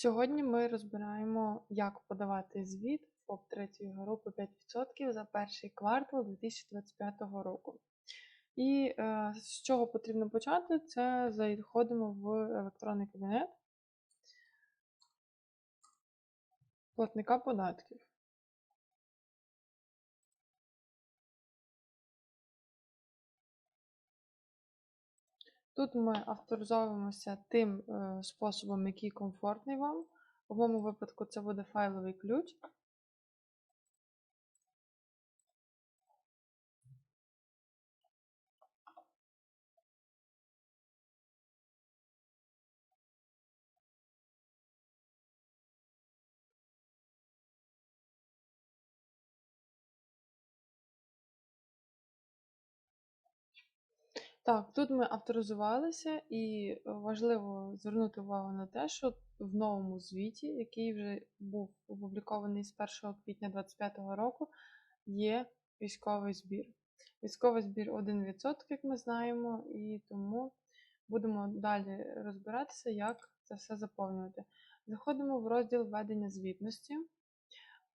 Сьогодні ми розбираємо, як подавати звіт ФОП третьої групи 5% за перший квартал 2025 року. І е, з чого потрібно почати, це заходимо в електронний кабінет платника податків. Тут ми авторизовуємося тим е, способом, який комфортний вам. В моєму випадку це буде файловий ключ. Так, тут ми авторизувалися, і е, важливо звернути увагу на те, що в новому звіті, який вже був опублікований з 1 квітня 2025 року, є військовий збір. Військовий збір 1%, як ми знаємо, і тому будемо далі розбиратися, як це все заповнювати. Заходимо в розділ введення звітності.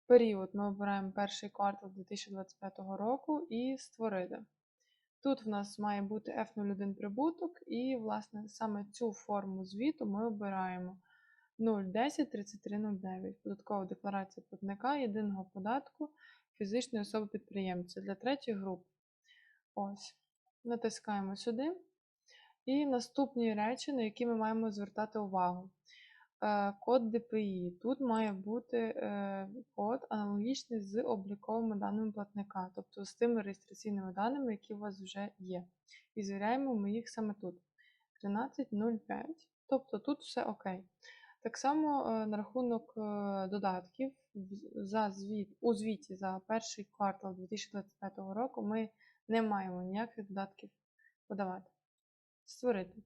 Період ми обираємо перший квартал 2025 року і створити. Тут в нас має бути F01 прибуток, і, власне, саме цю форму звіту ми обираємо 0103309. Податкова декларація платника єдиного податку фізичної особи підприємця для третьої групи. Ось. Натискаємо сюди. І наступні речі, на які ми маємо звертати увагу. Е, код ДПІ. Тут має бути е, код аналогічний з обліковими даними платника, тобто з тими реєстраційними даними, які у вас вже є. І звіряємо ми їх саме тут. 13.05. Тобто тут все окей. Так само е, на рахунок додатків за звіт, у звіті за перший квартал 2025 року ми не маємо ніяких додатків подавати. Створити.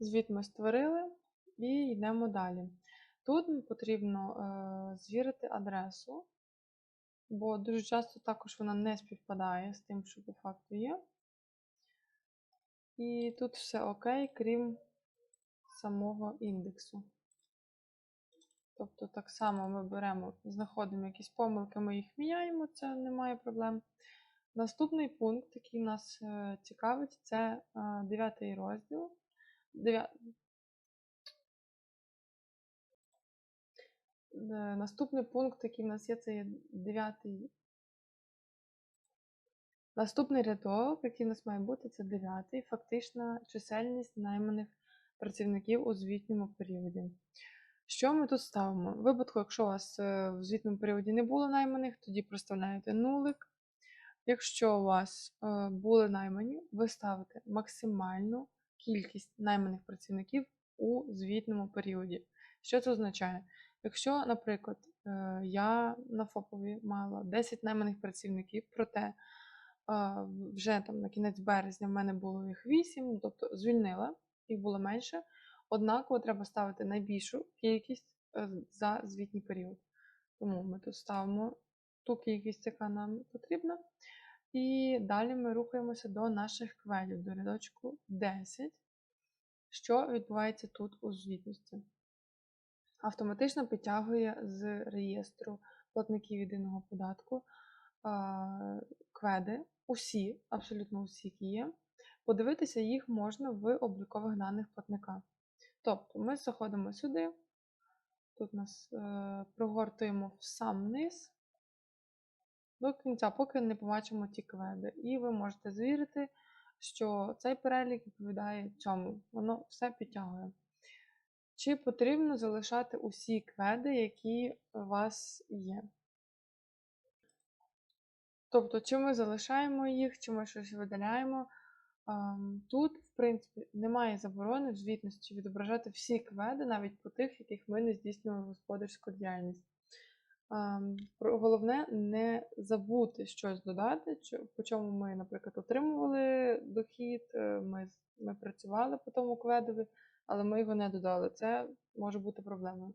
Звіт ми створили і йдемо далі. Тут потрібно е, звірити адресу, бо дуже часто також вона не співпадає з тим, що по факту є. І тут все окей, крім самого індексу. Тобто, так само ми беремо, знаходимо якісь помилки, ми їх міняємо, це немає проблем. Наступний пункт, який нас е, цікавить, це 9 е, розділ. Е, наступний пункт, який в нас є, це є дев'ятий. Наступний рядок, який в нас має бути, це дев'ятий. Фактична чисельність найманих працівників у звітньому періоді. Що ми тут ставимо? В випадку, якщо у вас е, в звітному періоді не було найманих, тоді проставляєте нулик. Якщо у вас е, були наймані, ви ставите максимальну кількість найманих працівників у звітному періоді. Що це означає? Якщо, наприклад, е, я на ФОПові мала 10 найманих працівників, проте е, вже там на кінець березня в мене було їх 8, ну, тобто звільнила, їх було менше, однаково треба ставити найбільшу кількість е, за звітній період. Тому ми тут ставимо ту кількість, яка нам потрібна. І далі ми рухаємося до наших кведів, до рядочку 10. Що відбувається тут у звітності? Автоматично підтягує з реєстру платників єдиного податку кведи, усі, абсолютно усі, які є. Подивитися їх можна в облікових даних платника. Тобто ми заходимо сюди, тут нас е, прогортуємо в сам низ, до кінця, поки не побачимо ті кведи. І ви можете звірити, що цей перелік відповідає цьому. Воно все підтягує. Чи потрібно залишати усі кведи, які у вас є? Тобто, чи ми залишаємо їх, чи ми щось видаляємо. Тут, в принципі, немає заборони в звітності відображати всі кведи, навіть по тих, яких ми не здійснювали господарську діяльність. Головне не забути щось додати, по чому ми, наприклад, отримували дохід, е, ми ми працювали по тому кведові, але ми його не додали. Це може бути проблемою.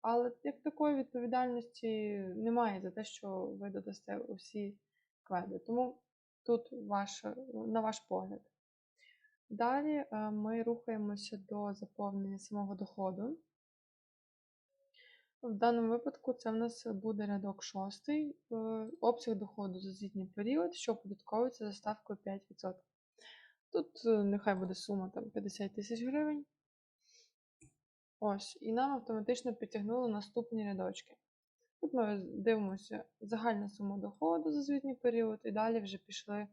Але як такої відповідальності немає за те, що ви додасте усі кведи. Тому тут ваш, на ваш погляд. Далі е, ми рухаємося до заповнення самого доходу. В даному випадку це в нас буде рядок шостий, е, обсяг доходу за звітній період, що оподатковується за ставкою 5%. Тут е, нехай буде сума там 50 тисяч гривень. Ось, і нам автоматично підтягнули наступні рядочки. Тут ми дивимося загальна сума доходу за звітній період, і далі вже пішли,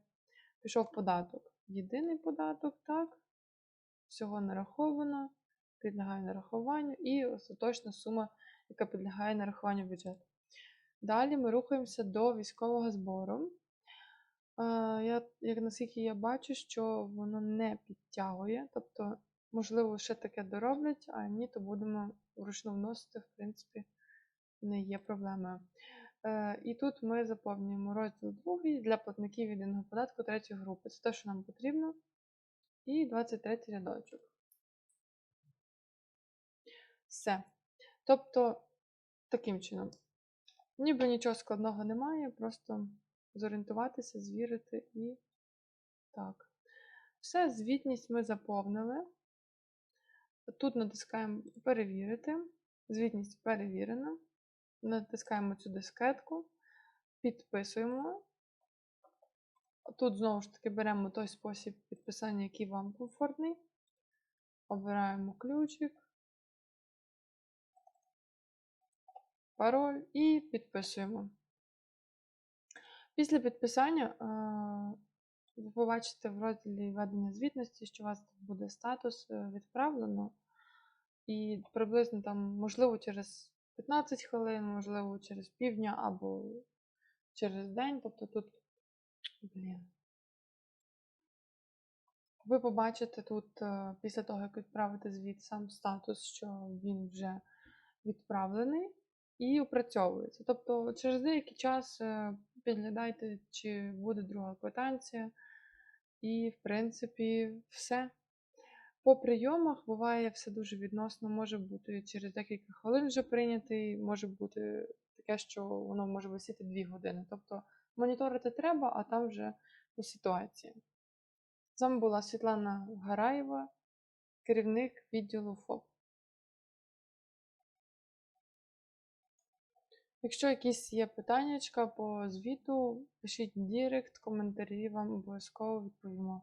пішов податок. Єдиний податок, так, всього нараховано, підлягає нарахуванню, і остаточна сума, яка підлягає нарахуванню бюджету. Далі ми рухаємося до військового збору. Я, як наскільки я бачу, що воно не підтягує, тобто, можливо, ще таке дороблять, а ні, то будемо вручну вносити, в принципі, не є проблемою. Е, І тут ми заповнюємо розділ 2 для платників єдиного податку третьої групи. Це те, що нам потрібно. І 23 рядочок. Все. Тобто, таким чином. Ніби нічого складного немає, просто зорієнтуватися, звірити і так. Все, звітність ми заповнили. Тут натискаємо перевірити. Звітність перевірена. Натискаємо цю дискетку, підписуємо. Тут знову ж таки беремо той спосіб підписання, який вам комфортний. Обираємо ключик, пароль і підписуємо. Після підписання е, ви побачите в розділі ведення звітності, що у вас буде статус е, відправлено. І приблизно там, можливо, через 15 хвилин, можливо, через півдня або через день. Тобто тут, блін. Ви побачите тут, е, після того, як відправити звіт сам статус, що він вже відправлений і опрацьовується. Тобто, через деякий час е, підглядайте, чи буде друга квитанція. І, в принципі, все. По прийомах буває все дуже відносно, може бути через декілька хвилин вже прийнятий, може бути таке, що воно може висіти 2 години. Тобто моніторити треба, а там вже по ситуації. З вами була Світлана Гараєва, керівник відділу ФОП. Якщо якісь є питання по звіту, пишіть в Дірект, коментарі вам обов'язково відповімо.